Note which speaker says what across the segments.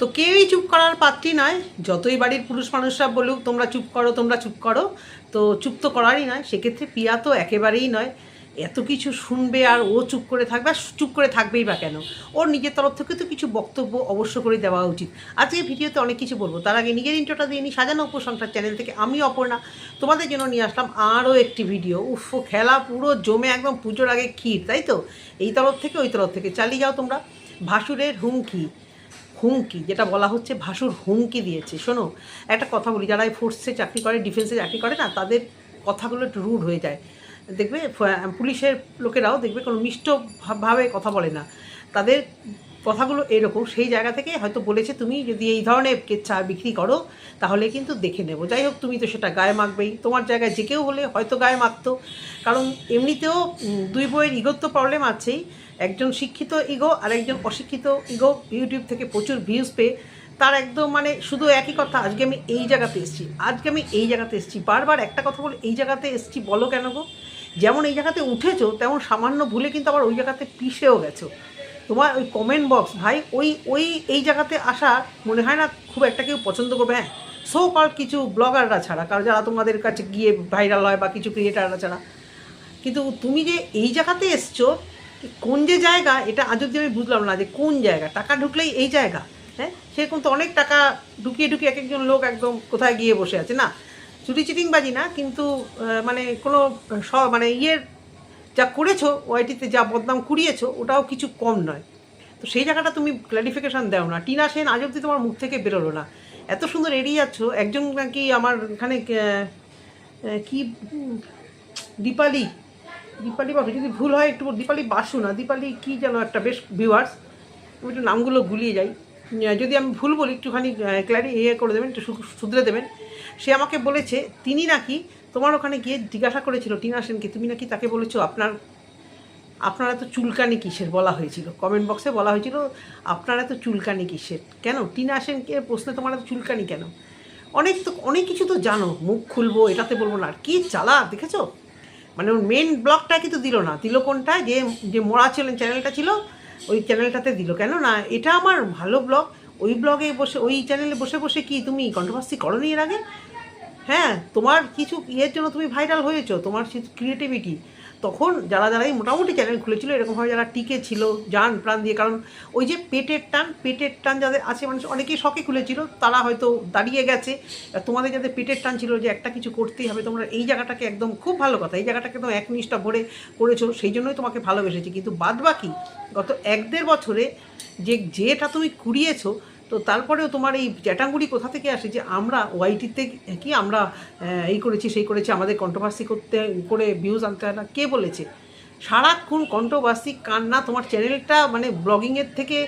Speaker 1: তো কেউই চুপ করার পাত্রী নয়। যতই বাড়ির পুরুষ মানুষরা বলুক, তোমরা চুপ করো, তোমরা চুপ করো। তো চুপ তো করারই নয়, সেক্ষেত্রে পিয়া তো একেবারেই নয়। এত কিছু শুনবে আর ও চুপ করে থাকবে, আর চুপ করে থাকবেই বা কেন? ওর নিজের তরফ থেকে তো কিছু বক্তব্য অবশ্য করে দেওয়া উচিত। আজকে ভিডিওতে অনেক কিছু বলব। তার আগে নিজের ইন্ট্রোটা দিয়ে নিই। সাজানো উপসংসার চ্যানেল থেকে আমি অপর্ণা। তোমাদের জন্য নিয়ে আসলাম আরও একটি ভিডিও। উফ খেলা পুরো জমে একদম পুজোর আগে ক্ষীর, তাই তো? এই তরফ থেকে, ওই তরফ থেকে। চালিয়ে যাও তোমরা। ভাসুরের হুমকি। হুমকি, যেটা বলা হচ্ছে ভাসুর হুমকি দিয়েছে। শোনো, একটা কথা বলি, যারা ফোর্সে চাকরি করে ডিফেন্সে চাকরি করে না, তাদের কথাগুলো একটু রুড হয়ে যায়। দেখবে পুলিশের লোকেরাও দেখবে কোনো মিষ্টভাবে কথা বলে না। তাদের কথাগুলো এরকম, সেই জায়গা থেকে হয়তো বলেছে, তুমি যদি এই ধরনের কেচ্ছা বিক্রি করো, তাহলে কিন্তু দেখে নেব। যাই হোক, তুমি তো সেটা গায়ে মাখবেই। তোমার জায়গায় যে কেউ হলে হয়তো গায়ে মাখতো। কারণ এমনিতেও দুই বইয়ের ইগোর তো প্রবলেম আছেই। একজন শিক্ষিত ইগো আর একজন অশিক্ষিত ইগো ইউটিউব থেকে প্রচুর ভিউজ পেয়ে তার একদম মানে শুধু একই কথা, আজকে আমি এই জায়গাতে এসেছি, আজকে আমি এই জায়গাতে এসেছি। বারবার একটা কথা বলে, এই জায়গাতে এসেছি বলো কেন গো? যেমন এই জায়গাতে উঠেছো, তেমন সামান্য ভুলে কিন্তু আবার ওই জায়গাতে পিষেও গেছো। তোমার ওই কমেন্ট বক্স ভাই, ওই ওই, এই জায়গাতে আসা মনে হয় না খুব একটা কেউ পছন্দ করবে হ্যাঁ? সো কল কিছু ব্লগাররা ছাড়া, কারণ যারা তোমাদের কাছে গিয়ে ভাইরাল হয় বা কিছু ক্রিয়েটাররা ছাড়া। কিন্তু তুমি যে এই জায়গাতে এসছো কোন যে জায়গা এটা আজ অব্দি আমি বুঝলাম না যে কোন জায়গা। টাকা ঢুকলেই এই জায়গা। হ্যাঁ? সেরকম তো অনেক টাকা ঢুকিয়ে ঢুকিয়ে এক একজন লোক একদম কোথায় গিয়ে বসে আছে। না চুরি চিটিংবাজি না কিন্তু মানে কোনো স- মানে ইয়ের যা করেছ ওয়াইটিতে যা বদনাম কুড়িয়েছো ওটাও কিছু কম নয়। তো সেই জায়গাটা তুমি ক্ল্যারিফিকেশান দাও না। টিনা সেন আজ অব্দি তোমার মুখ থেকে বেরোলো না। এত সুন্দর এড়িয়ে যাচ্ছ একজন নাকি আমার এখানে কি? দীপালি। দীপালি বাবু যদি ভুল হয় একটু দীপালি বাসু না, দীপালি কি যেন একটা বেশ ভিউয়ার্স আমি একটু নামগুলো গুলিয়ে যাই। যদি আমি ভুল বলি, একটুখানি ক্ল্যারি ইয়ে করে দেবেন, একটু শুধরে দেবেন। সে আমাকে বলেছে, তিনি নাকি তোমার ওখানে গিয়ে জিজ্ঞাসা করেছিল, টিনা সেনকে, তুমি নাকি তাকে বলেছ আপনার, আপনারা তো চুলকানি কিসের বলা হয়েছিল? কমেন্ট বক্সে বলা হয়েছিল, আপনারা তো চুলকানি কিসের? কেন? টিনা সেনকে প্রশ্নে তোমার এত চুলকানি কেন? অনেক তো, অনেক কিছু তো জানো, মুখ খুলবো, এটাতে বলব না, আর কী চালা দেখেছ? মানে ওর মেন ব্লগটা কিন্তু দিল না। দিল কোনটা? যে যে মোড়া ছিলেন চ্যানেলটা ছিল, ওই চ্যানেলটাতে দিল। কেন না এটা আমার ভালো ব্লগ ওই ব্লগে বসে, ওই চ্যানেলে বসে বসে কি তুমি কন্ট্রোভার্সি করনি এর আগে? হ্যাঁ তোমার কিছু ইয়ের জন্য তুমি ভাইরাল হয়েছো, তোমার ক্রিয়েটিভিটি তখন যারা যারাই মোটামুটি চ্যানেল খুলেছিল এরকমভাবে যারা টিকে ছিল, যান প্রাণ দিয়ে, কারণ ওই যে পেটের টান পেটের টান যাদের আছে মানুষ অনেকেই শখে খুলেছিল, তারা হয়তো দাঁড়িয়ে গেছে। তোমাদের যাদের পেটের টান ছিল যে একটা কিছু করতেই হবে, তোমরা এই জায়গাটাকে একদম খুব ভালো কথা, এই জায়গাটাকে একদম একনিষ্ঠা ভরে করেছ, সেই জন্যই তোমাকে ভালোবেসেছি। কিন্তু বাদ বাকি গত এক দেড় বছরে যে যেটা তুমি কুড়িয়েছো তো তারপরেও তোমার এই চ্যাটাঙ্গুড়ি কোথা থেকে আসে যে আমরা ওয়াইটিতে কি আমরা এই করেছি, সেই করেছি, আমাদের কন্ট্রোভার্সি করতে করে ভিউজ আনতে হয় না। কে বলেছে? সারাক্ষণ কন্ট্রোভার্সি কান্না, তোমার চ্যানেলটা মানে ব্লগিংয়ের থেকে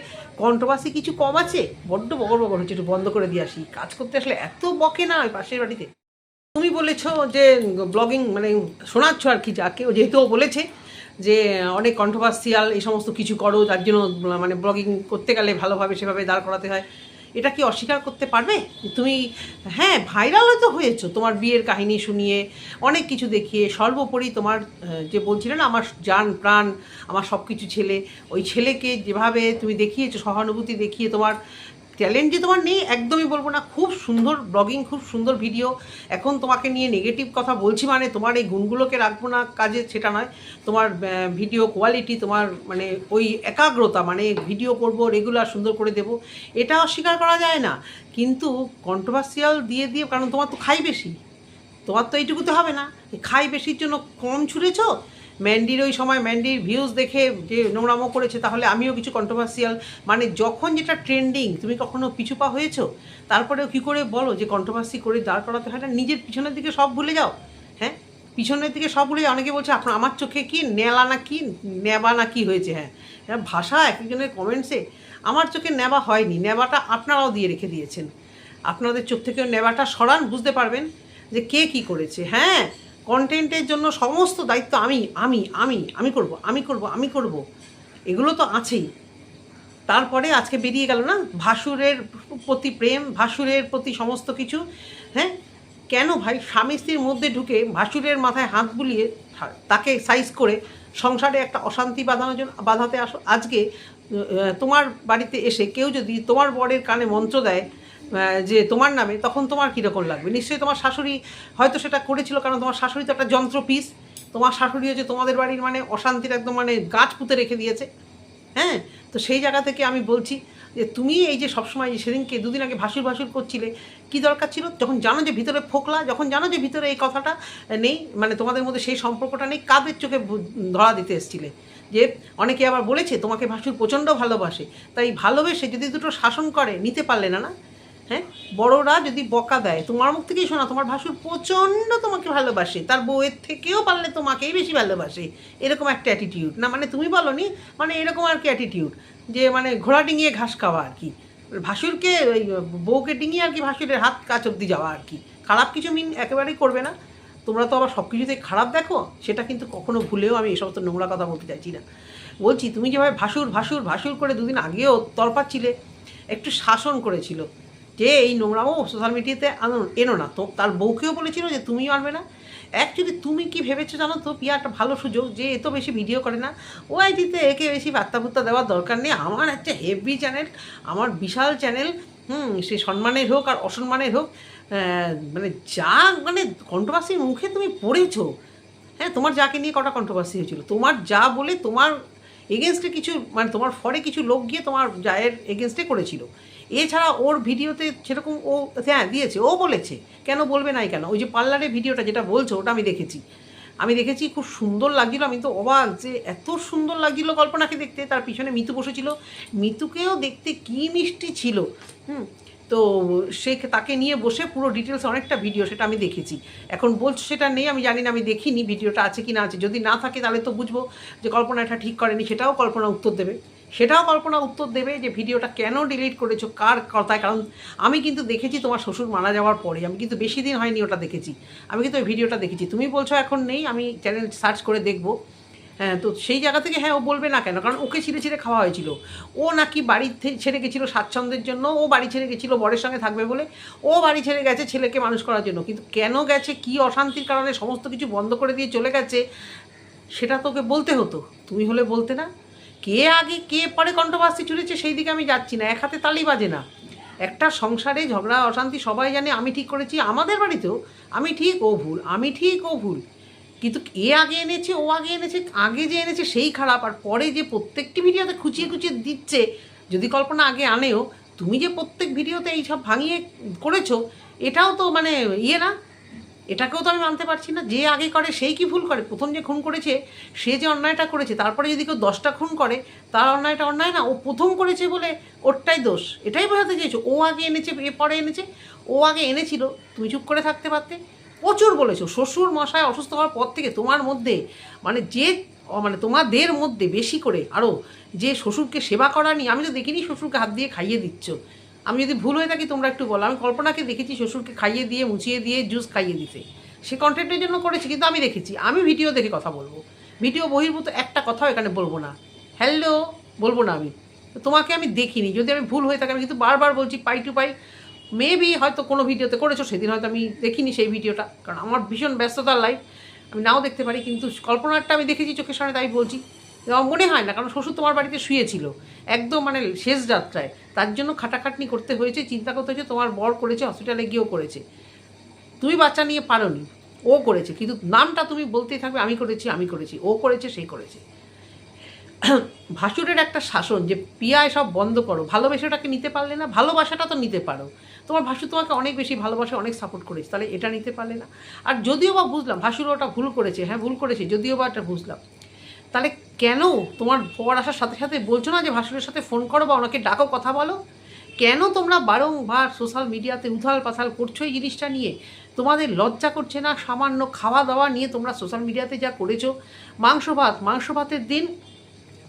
Speaker 1: কন্ট্রোভার্সি কিছু কম আছে? বড্ড বগর বগর হচ্ছে, একটু বন্ধ করে দিয়ে আসি। কাজ করতে আসলে এত বকে না ওই পাশের বাড়িতে। তুমি বলেছ যে ব্লগিং মানে শোনাচ্ছ আর কি, যাকে, যেহেতু ও বলেছে। যে, অনেক কন্ট্রোভার্সিয়াল এই সমস্ত কিছু করো যার জন্য মানে ব্লগিং করতে গেলে ভালোভাবে সেভাবে দাঁড় করাতে হয়। এটা কি অস্বীকার করতে পারবে? তুমি হ্যাঁ ভাইরাল হয়তো হয়েছো, তোমার বিয়ের কাহিনী শুনিয়ে, অনেক কিছু দেখিয়ে, সর্বোপরি তোমার যে বলছিলে না, আমার যান প্রাণ, আমার সব কিছু ছেলে, ওই ছেলেকে যেভাবে তুমি দেখিয়েছো, সহানুভূতি দেখিয়ে তোমার ট্যালেন্ট যে তোমার নেই, একদমই বলব না। খুব সুন্দর ব্লগিং খুব সুন্দর ভিডিও এখন তোমাকে নিয়ে নেগেটিভ কথা বলছি মানে তোমার এই গুণগুলোকে রাখব না কাজে, সেটা নয়। তোমার ভিডিও কোয়ালিটি তোমার মানে ওই একাগ্রতা মানে ভিডিও করব রেগুলার সুন্দর করে দেব, এটা অস্বীকার করা যায় না। কিন্তু কন্ট্রোভার্সিয়াল দিয়ে দিয়ে, কারণ তোমার তো খাই বেশি। তোমার তো এইটুকুতে হবে না। খাই বেশির জন্য কম ছুঁড়েছ ম্যান্ডির ওই সময় ম্যান্ডির ভিউজ দেখে যে নোংরামো করেছে, তাহলে আমিও কিছু কন্ট্রোভার্সিয়াল মানে যখন যেটা ট্রেন্ডিং তুমি কখনো পিছু পা হয়েছো? তারপরেও কী করে বলো যে কন্ট্রোভার্সি করে দাঁড় করাতে হয় না? নিজের পিছনের দিকে সব ভুলে যাও হ্যাঁ? পিছনের দিকে সব ভুলে যাও। অনেকে বলছে আপনার আমার চোখে কি নেলা না কি নেবা না কি হয়েছে? হ্যাঁ হ্যাঁ ভাষা এক একজনের কমেন্টসে আমার চোখে নেবা হয়নি। নেবাটা আপনারাও দিয়ে রেখে দিয়েছেন। আপনাদের চোখ থেকে নেবাটা সরান, বুঝতে পারবেন যে কে কি করেছে। হ্যাঁ কন্টেন্টের জন্য সমস্ত দায়িত্ব আমি আমি আমি আমি করব আমি করব আমি করব। এগুলো তো আছেই। তারপরে আজকে বেরিয়ে গেল না? ভাসুরের প্রতি প্রেম, ভাসুরের প্রতি সমস্ত কিছু হ্যাঁ? কেন ভাই? স্বামী স্ত্রীর মধ্যে ঢুকে ভাসুরের মাথায় হাত বুলিয়ে তাকে সাইজ করে সংসারে একটা অশান্তি বাঁধানোর জন্য, বাঁধাতে আসো। আজকে তোমার বাড়িতে এসে কেউ যদি তোমার বরের কানে মন্ত্র দেয় যে তোমার নামে, তখন তোমার কীরকম লাগবে? নিশ্চয়ই তোমার শাশুড়ি হয়তো সেটা করেছিল, কারণ তোমার শাশুড়ি তো একটা যন্ত্র পিস তোমার শাশুড়ি হচ্ছে তোমাদের বাড়ির মানে অশান্তির একদম মানে গাছ পুঁতে রেখে দিয়েছে। হ্যাঁ? তো সেই জায়গা থেকে আমি বলছি যে তুমি এই যে সবসময় যে সেদিনকে দুদিন আগে ভাসুর ভাসুর করছিলে, কি দরকার ছিল? যখন জানো যে ভিতরে ফোকলা, যখন জানো যে ভিতরে এই কথাটা নেই মানে তোমাদের মধ্যে সেই সম্পর্কটা নেই, কাদের চোখে ধরা দিতে এসছিলে? যে অনেকে আবার বলেছে, তোমাকে ভাসুর প্রচণ্ড ভালোবাসে। তাই ভালোবেসে যদি দুটো শাসন করে, নিতে পারলে না না? হ্যাঁ? বড়রা যদি বকা দেয়, তোমার মুখ থেকেই শোনা, তোমার ভাসুর প্রচণ্ড তোমাকে ভালোবাসে, তার বউয়ের থেকেও পারলে তোমাকেই বেশি ভালোবাসে। এরকম একটা অ্যাটিটিউড না মানে তুমি বলো নি মানে এরকম আর কি অ্যাটিটিউড যে মানে ঘোড়া ডিঙিয়ে ঘাস খাওয়া আর কি। ভাসুরকে ওই বউকে ডিঙিয়ে আর কি ভাসুরের হাত কাছ অব্দি যাওয়া আর কি। খারাপ কিছু মিন একেবারেই করবে না। তোমরা তো আবার সব কিছুতে খারাপ দেখো, সেটা কিন্তু কখনো ভুলেও আমি এসব তো নোংরা কথা বলতে চাইছি না। বলছি, তুমি যেভাবে ভাসুর ভাসুর ভাসুর করে দুদিন আগেও তরপাচ্ছিলে একটু শাসন করেছিল। যে এই নোংরামও সোশ্যাল মিডিয়াতে আনো, এনো না। তো তার বউকেও বলেছিল যে তুমিও আনবে না। অ্যাকচুয়ালি তুমি কি ভেবেছো জানো তো? পিয়া একটা ভালো সুযোগ যে এ তো বেশি ভিডিও করে না। ও আইডিতে একে বেশি বার্তা দেওয়ার দরকার নেই। আমার একটা হেভি চ্যানেল আমার বিশাল চ্যানেল হুম, সে সম্মানের হোক আর অসম্মানের হোক মানে যা মানে কন্ট্রোভার্সির মুখে তুমি পড়েছো। হ্যাঁ তোমার যাকে নিয়ে কটা কন্ট্রোভার্সি হয়েছিল? তোমার যা বলে তোমার এগেনস্টে কিছু মানে তোমার ফরে কিছু লোক গিয়ে তোমার জায়ের এগেনস্টে করেছিল। এছাড়া ওর ভিডিওতে সেরকম ও হ্যাঁ দিয়েছে, ও বলেছে, কেন বলবে নাই কেন? ওই যে পার্লারের ভিডিওটা যেটা বলছো, ওটা আমি দেখেছি। আমি দেখেছি, খুব সুন্দর লাগছিল, আমি তো অবাক যে এত সুন্দর লাগছিল কল্পনাকে দেখতে, তার পিছনে মিতু বসেছিল। মিতুকেও দেখতে কি মিষ্টি ছিল, হুম? তো সে তাকে নিয়ে বসে পুরো ডিটেলস অনেকটা ভিডিও সেটা আমি দেখেছি। এখন বলছো সেটা নেই, আমি জানি না, আমি দেখিনি ভিডিওটা আছে কি না আছে। যদি না থাকে তাহলে তো বুঝব যে কল্পনা এটা ঠিক করেনি, সেটাও কল্পনা উত্তর দেবে। সেটাও কল্পনা উত্তর দেবে যে ভিডিওটা কেন ডিলিট করেছ, কার কথায়? কারণ আমি কিন্তু দেখেছি তোমার শ্বশুর মারা যাওয়ার পরে, আমি কিন্তু বেশি দিন হয়নি ওটা দেখেছি। আমি কিন্তু ওই ভিডিওটা দেখেছি। তুমি বলছো এখন নেই, আমি চ্যানেল সার্চ করে দেখব। হ্যাঁ তো সেই জায়গা থেকে হ্যাঁ ও বলবে না কেন? কারণ ওকে ছিঁড়ে ছিঁড়ে খাওয়া হয়েছিল। ও নাকি বাড়ি ছেড়ে গেছিল স্বাচ্ছন্দ্যের জন্য, ও বাড়ি ছেড়ে গেছিল বরের সঙ্গে থাকবে বলে। ও বাড়ি ছেড়ে গেছে ছেলেকে মানুষ করার জন্য। কিন্তু কেন গেছে, কি অশান্তির কারণে সমস্ত কিছু বন্ধ করে দিয়ে চলে গেছে, সেটা তোকে বলতে হতো। তুমি হলে বলতে না। কে আগে, কে পরে কণ্ঠবাস্তি ছুড়েছে সেই দিকে আমি যাচ্ছি না। এক হাতে তালি বাজে না। একটা সংসারে ঝগড়া, অশান্তি সবাই জানে, আমি ঠিক করেছি। আমাদের বাড়িতেও আমি ঠিক ও ভুল, আমি ঠিক ও ভুল। কিন্তু এ আগে এনেছে, ও আগে এনেছে, আগে যে এনেছে সেই খারাপ। আর পরে যে প্রত্যেকটি ভিডিওতে খুঁচিয়ে খুঁচিয়ে দিচ্ছে, যদি কল্পনা আগে আনেও, তুমি যে প্রত্যেক ভিডিওতে এই সব ভাঙিয়ে করেছ, এটাও তো মানে ইয়ে না। এটাকেও তো আমি মানতে পারছি না। যে আগে করে সেই কি ভুল করে? প্রথম যে খুন করেছে, সে যে অন্যায়টা করেছে, তারপরে যদি কেউ দশটা খুন করে, তার অন্যায়টা অন্যায় না, ও প্রথম করেছে বলে ওরটাই দোষ। এটাই বোঝাতে চেয়েছো ও আগে এনেছে, এ পরে এনেছে, ও আগে এনেছিল। তুমি চুপ করে থাকতে পারতে। প্রচুর বলেছ। শ্বশুর মশায় অসুস্থ হওয়ার পর থেকে তোমার মধ্যে মানে যে মানে তোমাদের মধ্যে বেশি করে আরও যে শ্বশুরকে সেবা করা নিয়ে, আমি তো দেখিনি শ্বশুরকে হাত দিয়ে খাইয়ে দিচ্ছ। আমি যদি ভুল হয়ে থাকি, তোমরা একটু বলো। আমি কল্পনাকে দেখেছি শ্বশুরকে খাইয়ে দিয়ে, মুছিয়ে দিয়ে, জুস খাইয়ে দিতে। সে কন্টেন্টের জন্য করেছি, কিন্তু আমি দেখেছি। আমি ভিডিও দেখে কথা বলব। ভিডিও বহির্ভূত একটা কথাও এখানে বলব না। হ্যালো, বলব না আমি। তোমাকে আমি দেখিনি। যদি আমি ভুল হয়ে থাকি, আমি কিন্তু বারবার বলছি, পাই টু পাই। মেবি হয়তো কোনো ভিডিওতে করেছ, সেদিন হয়তো আমি দেখিনি সেই ভিডিওটা। কারণ আমার ভীষণ ব্যস্ততার লাইফ আমি নাও দেখতে পারি, কিন্তু কল্পনাটা আমি দেখেছি চোখের সামনে, তাই বলছি। আমার মনে হয় না, কারণ শ্বশুর তোমার বাড়িতে শুয়েছিল, একদম মানে শেষ যাত্রায়। তার জন্য খাটাখাটনি করতে হয়েছে, চিন্তা করতে হয়েছে, তোমার বর করেছে হসপিটালে গিয়েও করেছে। তুমি বাচ্চা নিয়ে পারোনি, ও করেছে, কিন্তু নামটা তুমি বলতেই থাকবে, আমি করেছি আমি করেছি, ও করেছে সেই করেছে। ভাসুরের একটা শাসন যে পিয়া সব বন্ধ করো, ভালোবাসাটাকে নিতে পারলে না, ভালোবাসাটা তো নিতে পারো। তোমার ভাসু তোমাকে অনেক বেশি ভালোবাসে, অনেক সাপোর্ট করেছে, তাহলে এটা নিতে পারলে না। আর যদিও বা বুঝলাম, ভাসুর ওটা ভুল করেছে হ্যাঁ ভুল করেছে, যদিও বা এটা বুঝলাম। তাহলে কেন তোমার বর আসার সাথে সাথে বলছো না যে ভাসুরের সাথে ফোন করো বা ওনাকে ডাকো, কথা বলো? কেন তোমরা বারংবার সোশ্যাল মিডিয়াতে উথাল পাথাল করছ এই জিনিসটা নিয়ে? তোমাদের লজ্জা করছে না, সামান্য খাওয়া দাওয়া নিয়ে তোমরা সোশ্যাল মিডিয়াতে যা করেছ? মাংস ভাত, মাংস ভাতের দিন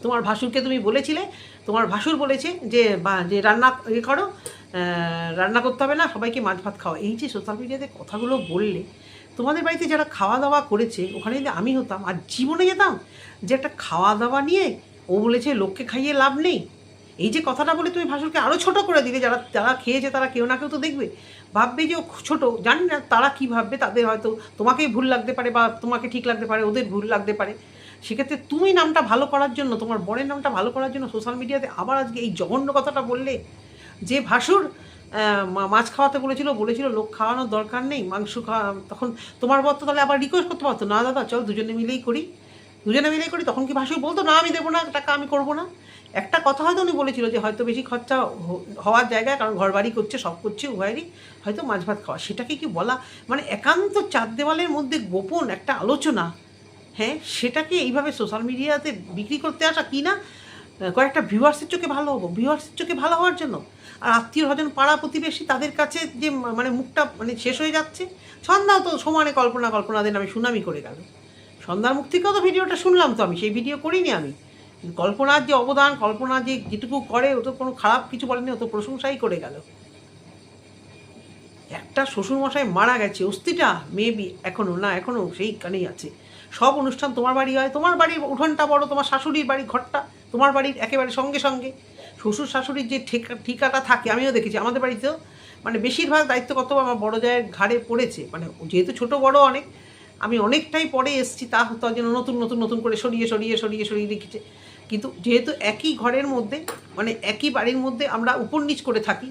Speaker 1: তোমার ভাসুরকে তুমি বলেছিলে, তোমার ভাসুর বলেছে যে বা, যে রান্না ইয়ে করো রান্না করতে হবে না, সবাইকে মাছ ভাত খাওয়া। এই যে সোশ্যাল মিডিয়াতে কথাগুলো বললে, তোমাদের বাড়িতে যারা খাওয়া দাওয়া করেছে, ওখানে যদি আমি হতাম আর জীবনে যেতাম, যে একটা খাওয়া দাওয়া নিয়ে ও বলেছে লোককে খাইয়ে লাভ নেই। এই যে কথাটা বলে তুমি ভাসুরকে আরও ছোট করে দিলে, যারা যারা খেয়েছে তারা কেউ না কেউ তো দেখবে। ভাববে যে ও ছোট, জানি না তারা কী ভাববে, তাদের হয়তো তোমাকেই ভুল লাগতে পারে বা তোমাকে ঠিক লাগতে পারে, ওদের ভুল লাগতে পারে। সেক্ষেত্রে তুমি নামটা ভালো করার জন্য, তোমার বরের নামটা ভালো করার জন্য সোশ্যাল মিডিয়াতে আবার আজকে এই জঘন্য কথাটা বললে যে ভাসুর মাছ খাওয়াতে বলেছিল বলেছিল, লোক খাওয়ানোর দরকার নেই, মাংস খাওয়া তখন তোমার বর তো তাহলে আবার রিকোয়েস্ট করতে পারতো? না দাদা, চল দুজনে মিলেই করি। দুজনে মিলেই করি, তখন কি ভাসুর বলতো, না, আমি দেবো না, টাকা আমি করব না? একটা কথা হয়তো উনি বলেছিল যে, হয়তো বেশি খরচা হওয়ার জায়গায়, কারণ ঘর বাড়ি করছে, সব করছে, উভয়েরই হয়তো মাছ ভাত খাওয়া। সেটাকে কি বলা মানে একান্ত চার দেওয়ালের মধ্যে গোপন একটা আলোচনা হ্যাঁ সেটাকে এইভাবে সোশ্যাল মিডিয়াতে বিক্রি করতে আসা কি না কয়েকটা ভিউয়ার্সের চোখে ভালো হব। ভিউয়ার্সের চোখে ভালো হওয়ার জন্য। আর আত্মীয় স্বজন, পাড়া প্রতিবেশী তাদের কাছে যে মানে মুখটা মানে শেষ হয়ে যাচ্ছে সন্ধ্যাও তো সমানে কল্পনা কল্পনা দিন আমি সুনামি করে গেল। সন্ধ্যার মুখ থেকেও তো ভিডিওটা শুনলাম তো আমি, সেই ভিডিও করিনি আমি। কল্পনার যে অবদান কল্পনা যে যেটুকু করে, ও তো কোনো খারাপ কিছু বলেনি, ও তো প্রশংসাই করে গেল। একটা শ্বশুরমশাই মারা গেছে, অস্থিটা মেবি এখনও না এখনও সেইখানেই আছে। সব অনুষ্ঠান তোমার বাড়ি হয়, তোমার বাড়ির উঠোনটা বড়, তোমার শাশুড়ির বাড়ির ঘরটা তোমার বাড়ির একেবারে সঙ্গে সঙ্গে শ্বশুর শাশুড়ির যে ঠেকা ঠিকাটা থাকে, আমিও দেখেছি। আমাদের বাড়িতেও মানে বেশিরভাগ দায়িত্ব কত আমার বড় জায়ের ঘাড়ে পড়েছে। মানে যেহেতু ছোট, বড় অনেক, আমি অনেকটাই পরে এসেছি, তা তার জন্য নতুন নতুন নতুন করে সরিয়ে সরিয়ে সরিয়ে সরিয়ে রেখেছে। কিন্তু যেহেতু একই ঘরের মধ্যে মানে একই বাড়ির মধ্যে আমরা উপর নিচ করে থাকি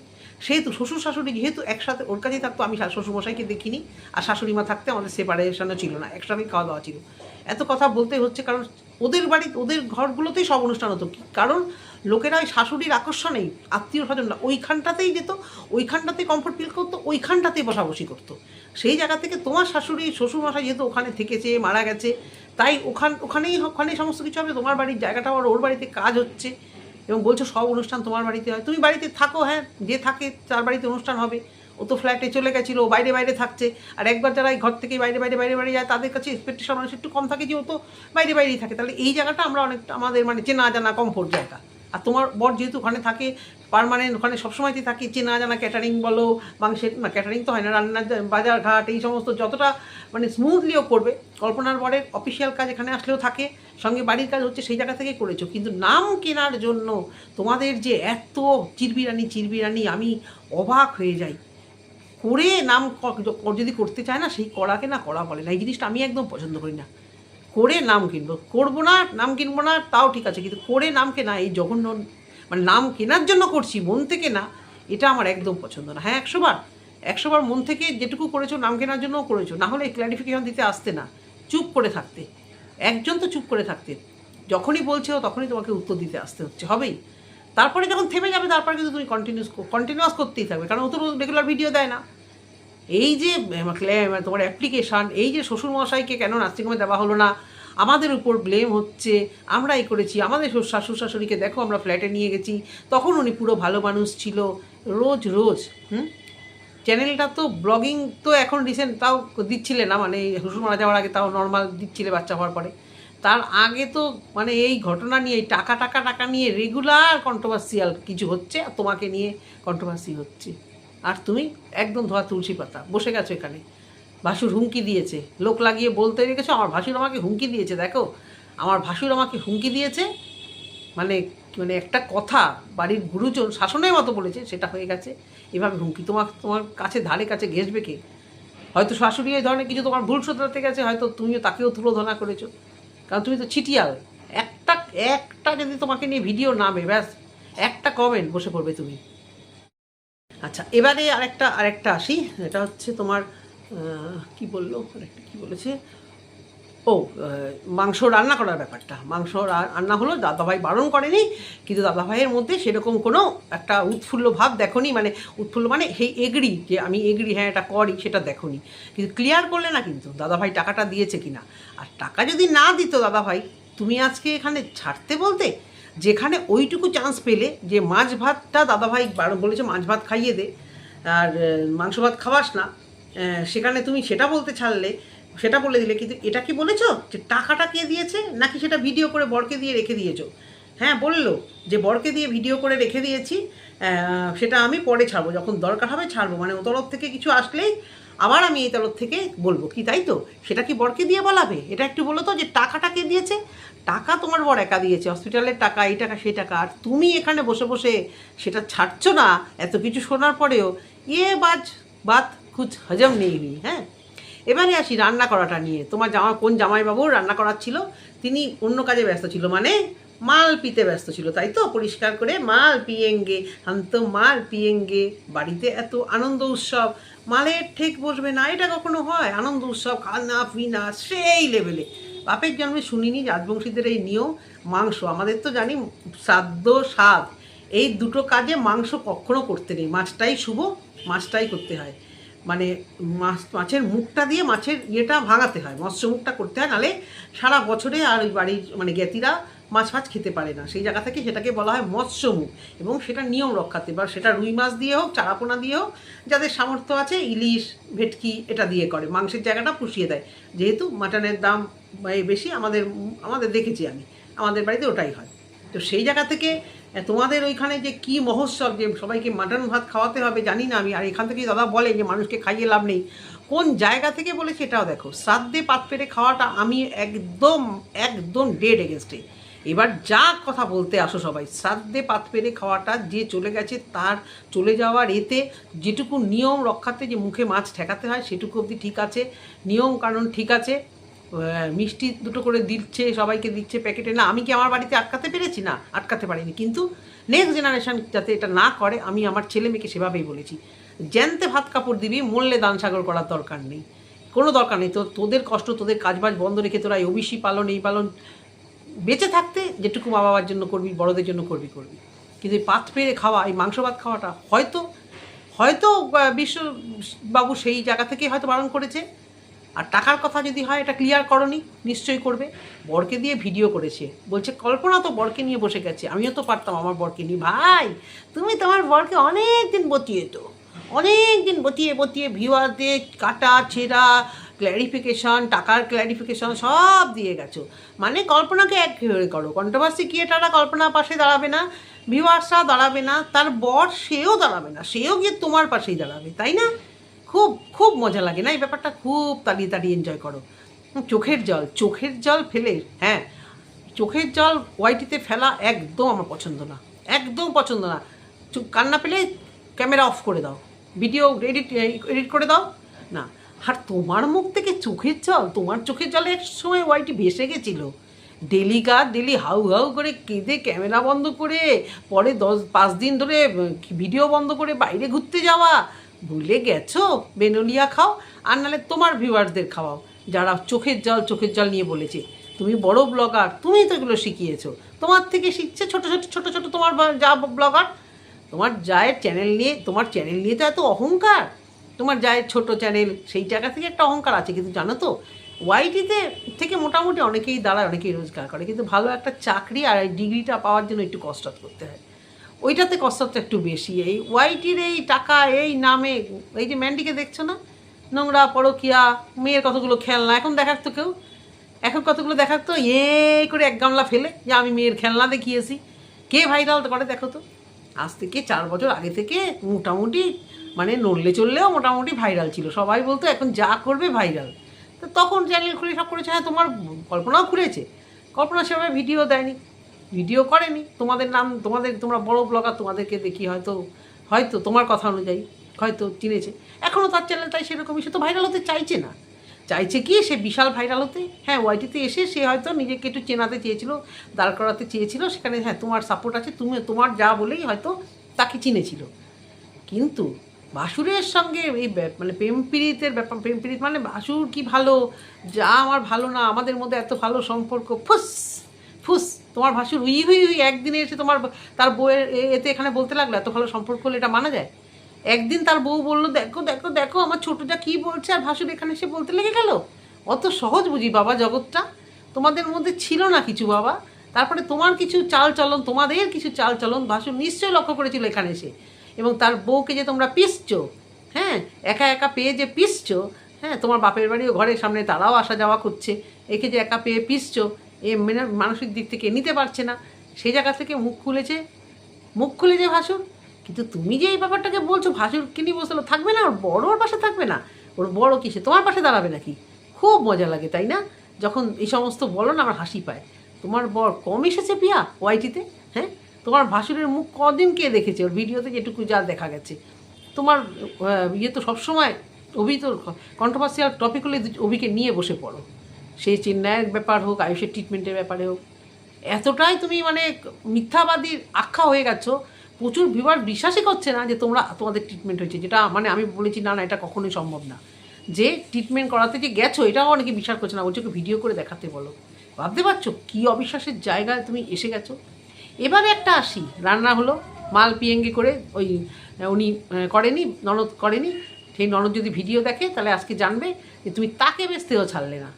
Speaker 1: সেহেতু শ্বশুর শাশুড়ি যেহেতু একসাথে, ওর কাছেই থাকতো, আমি শ্বশুরমশাইকে দেখিনি, আর শাশুড়ি মা থাকতে আমাদের সেপারেশনও ছিল না, একসাথেই খাওয়া দাওয়া ছিল। এত কথা বলতে হচ্ছে কারণ ওদের বাড়ি, ওদের ঘরগুলোতেই সব অনুষ্ঠান হতো। কারণ লোকেরা ওই শাশুড়ির আকর্ষণেই, আত্মীয় স্বজনরা ওইখানটাতেই যেত, ওইখানটাতেই কমফোর্ট ফিল করতো, ওইখানটাতেই বসাবসি করতো। সেই জায়গা থেকে তোমার শাশুড়ি শ্বশুরমশাই যেহেতু ওখানে থেকেছে, মারা গেছে, তাই ওখান, ওখানেই ওখানেই সমস্ত কিছু হবে, তোমার বাড়ির জায়গাটা আর ওর বাড়িতে কাজ হচ্ছে। এবং বলছো সব অনুষ্ঠান তোমার বাড়িতে হয়। তুমি বাড়িতে থাকো হ্যাঁ যে থাকে তার বাড়িতে অনুষ্ঠান হবে। ও তো ফ্ল্যাটে চলে গেছিল বাইরে বাইরে থাকছে। আর একবার যারা ঘর থেকে বাইরে বাইরে বাইরে বাইরে যায়, তাদের কাছে এক্সপেকটেশন মানুষ একটু কম থাকে যে ও তো বাইরে বাইরেই থাকে। তাহলে এই জায়গাটা আমরা অনেকটা আমাদের মানে চেনা জানা কমফোর্ট জায়গা। আর তোমার বর যেহেতু ওখানে থাকে পারমানেন্ট ওখানে সবসময়তেই থাকে, চেনা জানা ক্যাটারিং বলো মাংসের না ক্যাটারিং তো হয় না, রান্নার বাজার ঘাট এই সমস্ত যতটা মানে স্মুথলিও করবে, কল্পনার বরের অফিসিয়াল কাজ এখানে আসলেও থাকে, সঙ্গে বাড়ির কাজ হচ্ছে সেই জায়গা থেকে করেছ, কিন্তু নাম কেনার জন্য তোমাদের যে এত চিরবিরানি চিরবিরানি, আমি অবাক হয়ে যাই। করে নাম যদি করতে চায় না, সেই করাকে না করা বলে না, এই জিনিসটা আমি একদম পছন্দ করি না। করে নাম কিনবো। করব না, নাম কিনবো না, তাও ঠিক আছে, কিন্তু করে নাম কেনা, এই জঘন্য মানে নাম কেনার জন্য করছি, মন থেকে না, এটা আমার একদম পছন্দ না। হ্যাঁ একশোবার একশোবার মন থেকে যেটুকু করেছ, নাম কেনার জন্যও করেছ, না হলে ক্ল্যারিফিকেশন দিতে আসতে না। চুপ করে থাকতে, একজন তো চুপ করে থাকতে, যখনই বলছো তখনই তোমাকে উত্তর দিতে আসতে হচ্ছে, হবেই। তারপরে যখন থেমে যাবে, তারপরে কিন্তু তুমি কন্টিনিউস কন্টিনিউয়াস করতেই থাকবে, কারণ ও তো রেগুলার ভিডিও দেয় না। এই যে মানে তোমার অ্যাপ্লিকেশান এই যে শ্বশুরমশাইকে কেন নার্সিংহোমে দেওয়া হলো না? আমাদের উপর ব্লেম হচ্ছে, আমরাই করেছি, আমাদের শাশুর শাশুড়িকে দেখো আমরা ফ্ল্যাটে নিয়ে গেছি। তখন উনি পুরো ভালো মানুষ ছিল, রোজ রোজ, হুম? চ্যানেলটা তো ব্লগিং তো এখন রিসেন্ট তাও দিচ্ছিলে না মানে শ্বশুর মারা যাওয়ার আগে তাও নর্মাল দিচ্ছিলে বাচ্চা হওয়ার পরে। তার আগে তো মানে এই ঘটনা নিয়ে, এই টাকা টাকা টাকা নিয়ে রেগুলার কন্ট্রোভার্সিয়াল কিছু হচ্ছে, আর তোমাকে নিয়ে কন্ট্রোভার্সি হচ্ছে। আর তুমি একদম ধোয়া তুলসী পাতা। বসে গেছো এখানে। ভাসুর হুমকি দিয়েছে। লোক লাগিয়ে বলতে রেখেছো, আমার ভাসুর আমাকে হুমকি দিয়েছে, দেখো। আমার ভাসুর আমাকে হুমকি দিয়েছে? মানে মানে একটা কথা বাড়ির গুরুজন শাসনের মতো বলেছে, সেটা হয়ে গেছে। এভাবে হুমকি তোমার তোমার কাছে, ধারে কাছে ঘেসবে কে? হয়তো শাশুড়ি এই ধরনের কিছু তোমার ভুল শোধরাতে গেছে, হয়তো তুমিও তাকেও তুলোধনা করেছ। কারণ তুমি তো চিটিয়াল একটা একটা যদি তোমাকে নিয়ে ভিডিও নামে, ব্যাস, একটা কমেন্ট বসে পড়বে তুমি। আচ্ছা এবারে আরেকটা আরেকটা আসি। এটা হচ্ছে তোমার কি বলল? আরেকটা কি বলেছে? ও মাংস রান্না করার ব্যাপারটা। মাংস রান্না হলো, দাদাভাই বারণ করেনি, কিন্তু দাদাভাইয়ের মধ্যে সেরকম কোনো একটা উৎফুল্ল ভাব দেখনি। মানে উৎফুল্ল মানে সেই এগ্রি, যে আমি এগ্রি হ্যাঁ এটা করি, সেটা দেখনি। কিন্তু ক্লিয়ার করলে না কিন্তু, দাদাভাই টাকাটা দিয়েছে কিনা। আর টাকা যদি না দিত দাদাভাই, তুমি আজকে এখানে ছাড়তে বলতে যেখানে ওইটুকু চান্স পেলে যে মাছ ভাতটা দাদাভাই বলেছে, মাছ ভাত খাইয়ে দে, আর মাংস ভাত খাওয়াস না সেখানে তুমি সেটা বলতে ছাড়লে, সেটা বলে দিলে, কিন্তু এটা কি বলেছ? যে টাকাটা কে দিয়েছে, নাকি সেটা ভিডিও করে বরকে দিয়ে রেখে দিয়েছ? হ্যাঁ বলল যে বরকে দিয়ে ভিডিও করে রেখে দিয়েছি সেটা আমি পরে ছাড়বো, যখন দরকার হবে ছাড়বো মানে ও তরফ থেকে কিছু আসলেই আবার আমি এই তরফ থেকে বলব। কি, তাই তো? সেটা কি বরকে দিয়ে বলাবে? এটা একটু বলো তো যে টাকাটা কে দিয়েছে টাকা তোমার বর একা দিয়েছে, হসপিটালের টাকা, এই টাকা, সেই টাকা, আর তুমি এখানে বসে বসে সেটা ছাড়ছো না, এত কিছু শোনার পরেও, এ বাজ, বাত কুছ হজম নেই হ্যাঁ? এবারে আসি রান্না করাটা নিয়ে, তোমার জামা, কোন জামাইবাবুর রান্না করার ছিল তিনি অন্য কাজে ব্যস্ত ছিল মানে মাল পিতে ব্যস্ত ছিল, তাই তো? পরিষ্কার করে মাল পিয়েঙ্গে হাম তো মাল পিয়েঙ্গে, বাড়িতে এত আনন্দ উৎসব, মালের ঠিক বসবে না, এটা কখনো হয়? আনন্দ উৎসব, খানা, পিনা, সেই লেভেলে বাপের জন্মে শুনিনি রাজবংশীদের এই নিয়ম, মাংস। আমাদের তো জানি শ্রাদ্ধ স্বাদ। এই দুটো কাজে মাংস কখনো করতে নেই। মাছটাই শুভ, মাছটাই করতে হয়। মানে মাছ, মাছের মুখটা দিয়ে মাছের ইয়েটা ভাঙাতে হয়। মৎস্য মুখটা করতে হয়। নাহলে সারা বছরে আর ওই বাড়ির মানে জ্ঞাতিরা মাছ ফাছ খেতে পারে না। সেই জায়গা থেকে সেটাকে বলা হয় মৎস্য মুখ এবং সেটা নিয়ম রক্ষাতে বা সেটা রুই মাছ দিয়ে হোক, চারাপোনা দিয়ে হোক, যাদের সামর্থ্য আছে ইলিশ, ভেটকি এটা দিয়ে করে। মাংসের জায়গাটা পুষিয়ে দেয়। যেহেতু মাটনের দাম বেশি, আমাদের আমাদের দেখেছি আমি। আমাদের বাড়িতে ওটাই হয়। তো সেই জায়গা থেকে তোমাদের ওইখানে যে কি মহোৎসব যে সবাইকে মাটন ভাত খাওয়াতে হবে জানি না আমি। আর এখান থেকেই দাদা বলে যে মানুষকে খাইয়ে লাভ নেই। কোন জায়গা থেকে বলে সেটাও দেখো। শ্রাদ্ধে পাত পেরে খাওয়াটা আমি একদম একদম ডেড এগেনস্টে এবার যা কথা বলতে আসো সবাই। শ্রাদ্ধে পাত পেরে খাওয়াটা যে চলে গেছে তার চলে যাওয়ার এতে যেটুকু নিয়ম রক্ষাতে যে মুখে মাছ ঠেকাতে হয় সেটুকু অবধি ঠিক আছে। নিয়ম কানুন ঠিক আছে। মিষ্টি দুটো করে দিচ্ছে, সবাইকে দিচ্ছে প্যাকেটে। না, আমি কি আমার বাড়িতে আটকাতে পেরেছি? না, আটকাতে পারিনি। কিন্তু নেক্সট জেনারেশন যাতে এটা না করে, আমি আমার ছেলে মেয়েকে সেভাবেই বলেছি, জ্যান্তে ভাত কাপড় দিবি, মরলে দান সাগর করার দরকার নেই। কোনো দরকার নেই। তো তোদের কষ্ট, তোদের কাজবাজ বন্ধ রেখে তোরা এই ওবিসি পালন, এই পালন বেঁচে থাকতে যেটুকু মা বাবার জন্য করবি, বড়দের জন্য করবি করবি। কিন্তু এই পাত পেরে খাওয়া, এই মাংস ভাত খাওয়াটা হয়তো হয়তো বিশ্ববাবু সেই জায়গা থেকে হয়তো বারণ করেছে। আর টাকার কথা যদি হয়, এটা ক্লিয়ার করনি, নিশ্চয়ই করবে। বরকে দিয়ে ভিডিও করেছে। বলছে, কল্পনা তো বরকে নিয়ে বসে গেছে। আমিও তো পারতাম আমার বরকে নিয়ে। ভাই, তুমি তোমার বরকে অনেক দিন বতিয়ে তো অনেক দিন বতিয়ে বতিয়ে ভিউয়ারদের কাটা, ছেঁড়া ক্ল্যারিফিকেশন টাকার ক্ল্যারিফিকেশন সব দিয়ে গেছো। মানে কল্পনাকে এক করো। কন্ট্রোভার্সি ক্রিয়েটাররা কল্পনার পাশে দাঁড়াবে না ভিউয়ার্সরা দাঁড়াবে না, তার বর সেও দাঁড়াবে না, সেও গিয়ে তোমার পাশেই দাঁড়াবে, তাই না? খুব খুব মজা লাগে না এই ব্যাপারটা? খুব তাড়িয়ে তাড়িয়ে এনজয় করো। চোখের জল চোখের জল ফেলে হ্যাঁ চোখের জল ওয়াইটিতে ফেলা একদম আমার পছন্দ না, একদম পছন্দ না। কান্না পেলে ক্যামেরা অফ করে দাও ভিডিও এডিট এডিট করে দাও, না। আর তোমার মুখ থেকে চোখের জল, তোমার চোখের জলে এক সময় ওয়াইটি ভেসে গেছিল। ডেলি কার ডেলি হাউ হাউ করে কেঁদে ক্যামেরা বন্ধ করে, পরে দশ, পাঁচ দিন ধরে ভিডিও বন্ধ করে বাইরে ঘুরতে যাওয়া। ভুলে গেছো? বেনলিয়া খাও, আর নাহলে তোমার ভিউয়ার্সদের খাওয়াও, যারা চোখের জল চোখের জল নিয়ে বলেছে। তুমি বড় ব্লগার, তুমি তো এগুলো শিখিয়েছো। তোমার থেকে শিখছে ছোট ছোট ছোট ছোট তোমার যা ব্লগার। তোমার জায়ের চ্যানেল নিয়ে, তোমার চ্যানেল নিয়ে তো এত অহংকার। তোমার জায়ের ছোট চ্যানেল, সেই জায়গা থেকে একটা অহংকার আছে। কিন্তু জানো তো ওয়াইটিতে থেকে মোটামুটি অনেকেই দাঁড়ায়, অনেকেই রোজগার করে। কিন্তু ভালো একটা চাকরি আর এই ডিগ্রিটা পাওয়ার জন্য একটু কষ্ট করতে হয়। ওইটাতে কষ্টটা একটু বেশি। এই ওয়াইটির এই টাকা, এই নামে, এই যে ম্যান্ডিকে দেখছ না? নোংরা, পরকিয়া, মেয়ের কতগুলো খেলনা, এখন দেখার তো কেউ? এখন কতগুলো দেখার তো? এ করে এক গামলা ফেলে, যে আমি মেয়ের খেলনা দেখিয়েছি। কে ভাইরাল? করে দেখো তো। আজ থেকে চার বছর আগে থেকে মোটামুটি মানে নড়লে চললেও মোটামুটি ভাইরাল ছিল। সবাই বলতো, এখন যা করবে ভাইরাল তো তখন চ্যানেল খুলে সব করেছে হ্যাঁ তোমার কল্পনাও খুলেছে। কল্পনা সেভাবে ভিডিও দেয়নি ভিডিও করেনি। তোমাদের নাম, তোমাদের, তোমরা বড় ব্লগার তোমাদেরকে দেখি হয়তো হয়তো তোমার কথা অনুযায়ী হয়তো চিনেছে। এখনও তার চ্যানেল তাই সেরকমই, সে তো ভাইরাল হতে চাইছে না। চাইছে কি? সে বিশাল ভাইরাল হতে। হ্যাঁ ওয়াইটিতে এসে সে হয়তো নিজেকে একটু চেনাতে চেয়েছিল, দাঁড় করাতে চেয়েছিল। সেখানে হ্যাঁ তোমার সাপোর্ট আছে, তুমি, তোমার যা বলেই হয়তো তাকে চিনেছিল। কিন্তু বাসুরের সঙ্গে এই মানে প্রেম পীড়িতের ব্যাপার, প্রেম পীড়িত মানে বাসুর কি ভালো? যা আমার ভালো না, আমাদের মধ্যে এত ভালো সম্পর্ক। ফুস ফুস, তোমার ভাসুর উই হুই হুই একদিনে এসে তোমার তার বউয়ের এতে এখানে বলতে লাগল, এত ভালো সম্পর্ক হলে এটা মানা যায়? একদিন তার বউ বলল, দেখো দেখো দেখো, আমার ছোটো যা কী বলছে, আর ভাসুর এখানে এসে বলতে লেগে গেল? অত সহজ বুঝি বাবা জগৎটা। তোমাদের মধ্যে ছিল না কিছু বাবা। তারপরে তোমার কিছু চাল চলন, তোমাদের কিছু চাল চলন, ভাসুর নিশ্চয়ই লক্ষ্য করেছিল এখানে এসে। এবং তার বউকে যে তোমরা পিসছো হ্যাঁ একা একা পেয়ে যে পিসছো হ্যাঁ তোমার বাপের বাড়িও ঘরের সামনে তারাও আসা যাওয়া করছে, একে যে একা পেয়ে পিসছো, এ মেনে- মানসিক দিক থেকে নিতে পারছে না, সেই জায়গা থেকে মুখ খুলেছে, মুখ খুলে যে ভাসুর। কিন্তু তুমি যে এই ব্যাপারটাকে বলছো ভাসুরকে নিয়ে বসল থাকবে না, ওর বড় ওর পাশে থাকবে না। ওর বড় কিসে তোমার পাশে দাঁড়াবে নাকি? খুব মজা লাগে, তাই না? যখন এই সমস্ত বলো না, আমার হাসি পায়। তোমার বর কম এসেছে পিয়া, ওয়াইটিতে হ্যাঁ? তোমার ভাসুরের মুখ কদিন কে দেখেছে? ওর ভিডিওতে যেটুকু যা দেখা গেছে। তোমার ইয়ে তো সবসময় অভি তো কন্ট্রোভার্সিয়াল টপিক হলে অভিকে নিয়ে বসে পড়ো। সেই চেন্নাইয়ের ব্যাপার হোক, আয়ুষের ট্রিটমেন্টের ব্যাপারে হোক। এতটাই তুমি মানে মিথ্যাবাদীর আখ্যা হয়ে গেছো। প্রচুর ভিউয়ার বিশ্বাসই করছে না যে তোমরা তোমাদের ট্রিটমেন্ট হয়েছে, যেটা মানে আমি বলেছি, না না, এটা কখনোই সম্ভব না। যে ট্রিটমেন্ট করাতে যে গেছো, এটাও অনেকে বিশ্বাস করছে না। বলছে ভিডিও করে দেখাতে বলো। ভাবতে পারছ কী অবিশ্বাসের জায়গায় তুমি এসে গেছো? এবারে একটা আসি। রান্না হলো, মাল পিএঙ্গে করে ওই, উনি করেনি, ননদ করেনি। সেই ননদ যদি ভিডিও দেখে, তাহলে আজকে জানবে যে তুমি তাকে বেচতেও ছাড়লে না।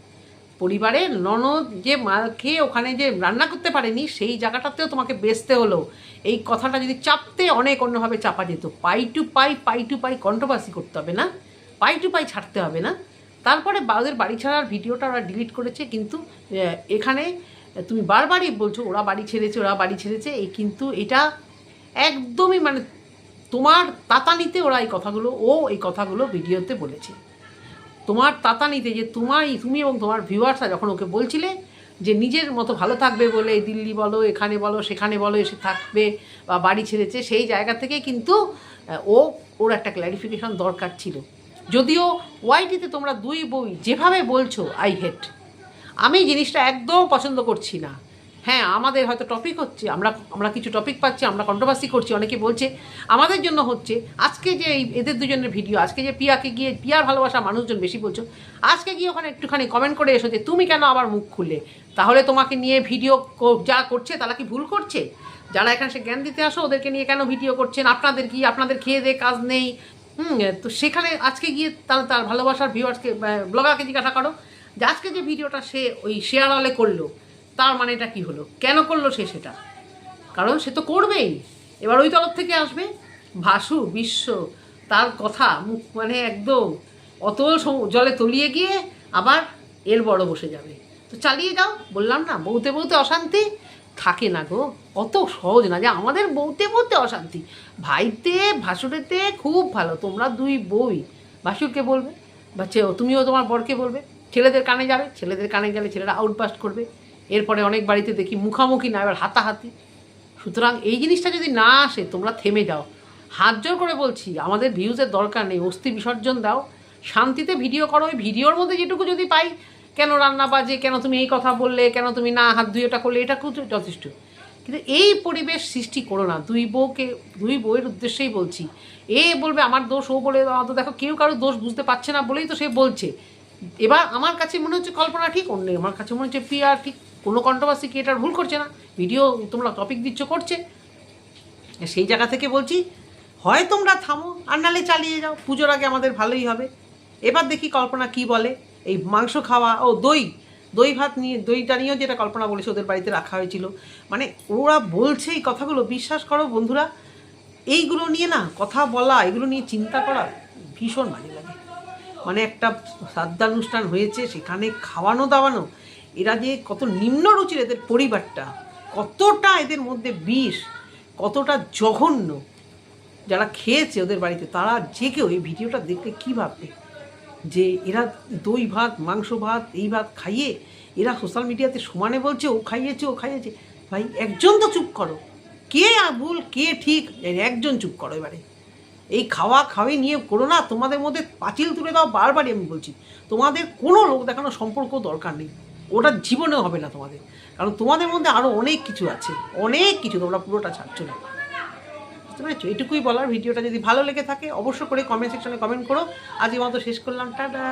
Speaker 1: পরিবারে ননদ যে মাল খেয়ে ওখানে যে রান্না করতে পারেনি, সেই জায়গাটাতেও তোমাকে বেচতে হলো। এই কথাটা যদি চাপতে অনেক অন্যভাবে চাপা যেত। Pie to pie pie to pie controversy করতে হবে না। পাই টু পাই ছাড়তে হবে না। তারপরে বা- ওদের বাড়ি ছাড়ার ভিডিওটা ওরা ডিলিট করেছে, কিন্তু এখানে তুমি বারবারই বলছো, ওরা বাড়ি ছেড়েছে, ওরা বাড়ি ছেড়েছে এই কিন্তু এটা একদমই মানে তোমার তাতানিতে ওরা এই কথাগুলো, ও এই কথাগুলো ভিডিওতে বলেছে। তোমার তাতানিতে যে তোমার তুমি এবং তোমার ভিউয়ার্সরা যখন ওকে বলছিলে যে নিজের মতো ভালো থাকবে বলে দিল্লি বলো, এখানে বলো, সেখানে বলো, এসে থাকবে বা বাড়ি ছেড়েছে, সেই জায়গা থেকে কিন্তু ও, ওর একটা ক্ল্যারিফিকেশন দরকার ছিল। যদিও ওয়াইটিতে তোমরা দুই বই যেভাবে বলছো আই হেট আমি জিনিসটা একদম পছন্দ করছি না। হ্যাঁ আমাদের হয়তো টপিক হচ্ছে, আমরা আমরা কিছু টপিক পাচ্ছি, আমরা কন্ট্রোভার্সি করছি, অনেকে বলছে, আমাদের জন্য হচ্ছে, আজকে যে এদের দুজনের ভিডিও আজকে যে পিয়াকে গিয়ে, পিয়ার ভালোবাসা মানুষজন বেশি বলছো, আজকে গিয়ে ওখানে একটুখানি কমেন্ট করে এসো যে, তুমি কেন আবার মুখ খুললে? তাহলে তোমাকে নিয়ে ভিডিও যা করছে তারা কি ভুল করছে? যারা এখানে সে জ্ঞান দিতে আসো, ওদেরকে নিয়ে কেন ভিডিও করছেন? আপনাদের কি, আপনাদের খেয়ে দে কাজ নেই? হুম, তো সেখানে আজকে গিয়ে তার তার ভালোবাসার ভিউয়ার্সকে ব্লগারকে জিজ্ঞাসা করো। যে আজকে যে ভিডিওটা সে ওই শেয়ার হলে করল, তার মানে এটা কি হলো? কেন করল সে সেটা? কারণ সে তো করবেই। এবার ওই তরফ থেকে আসবে ভাসু, বিশ্ব, তার কথা মুখ মানে একদম সম- জলে তলিয়ে গিয়ে আবার এর বড় বসে যাবে। তো চালিয়ে যাও, বললাম না, বউতে বউতে অশান্তি? থাকে না গো, অত সহজ না যে আমাদের বউতে বউতে অশান্তি। ভাইতে, ভাসুরেতে খুব ভালো, তোমরা দুই বই। ভাসুরকে বলবে, বা তুমিও তোমার বরকে বলবে। ছেলেদের কানে যাবে ছেলেদের কানে গেলে ছেলেরা আউটবাস্ট করবে। এরপরে অনেক বাড়িতে দেখি মুখামুখি না এবার হাতাহাতি। সুতরাং এই জিনিসটা যদি না আসে তোমরা থেমে যাও। হাত জোর করে বলছি আমাদের ভিউজের দরকার নেই অস্থি বিসর্জন দাও। শান্তিতে ভিডিও করো ওই ভিডিওর মধ্যে যেটুকু যদি পাই কেন রান্না বাজে কেন তুমি এই কথা বললে কেন তুমি না হাত ধুয়ে ওটা করলে এটা খুব যথেষ্ট। কিন্তু এই পরিবেশ সৃষ্টি করো না। দুই বউকে দুই বউয়ের উদ্দেশ্যেই বলছি। এ বলবে আমার দোষ ও বলে "আ, তো দেখো কেউ কারও দোষ বুঝতে পারছে না বলেই তো সে বলছে। এবার আমার কাছে মনে হচ্ছে কল্পনা ঠিক অন্য আমার কাছে মনে হচ্ছে পিয়ার ঠিক কোনো কন্ট্রোভার্সি কি এটার ভুল করছে না ভিডিও তোমরা টপিক দিচ্ছ, করছে। সেই জায়গা থেকে বলছি, হয় তোমরা থামো, আর নালে চালিয়ে যাও, পুজোর আগে আমাদের ভালোই হবে। এবার দেখি কল্পনা কি বলে, এই মাংস খাওয়া, ও দই দই ভাত নিয়ে, দইটা নিয়েও যেটা কল্পনা বলেছে ওদের বাড়িতে রাখা হয়েছিল। মানে ওরা বলছে এই কথাগুলো, বিশ্বাস করো বন্ধুরা, এইগুলো নিয়ে না কথা বলা, এগুলো নিয়ে চিন্তা করা ভীষণ বাজে লাগে। মানে একটা শ্রাদ্ধানুষ্ঠান হয়েছে, সেখানে খাওয়ানো দাওয়ানো, এরা যে কত নিম্ন রুচির এদের পরিবারটা, কতটা এদের মধ্যে বিষ, কতটা জঘন্য যারা খেয়েছে ওদের বাড়িতে, তারা যে কেউ এই ভিডিওটা দেখলে কী ভাববে? যে এরা দই ভাত, মাংস ভাত, এই ভাত খাইয়ে, এরা সোশ্যাল মিডিয়াতে সমানে বলছে, ও খাইয়েছে ও খাইয়েছে। ভাই, একজন তো চুপ করো। কে ভুল কে ঠিক একজন চুপ করো এবারে। এই খাওয়া খাওয়াই নিয়ে করো না, তোমাদের মধ্যে পাঁচিল তুলে দাও বারবারই আমি বলছি। তোমাদের কোনো লোক দেখানোর সম্পর্ক দরকার নেই। ওটা জীবনে হবে না তোমাদের। কারণ তোমাদের মধ্যে আরও অনেক কিছু আছে, অনেক কিছু তোমরা পুরোটা ছাড়ছো না। বুঝতে পেরেছ? এটুকুই বলার। ভিডিওটা যদি ভালো লেগে থাকে, অবশ্য করে কমেন্ট সেকশনে কমেন্ট করো। আজ মতো শেষ করলাম। টাটা!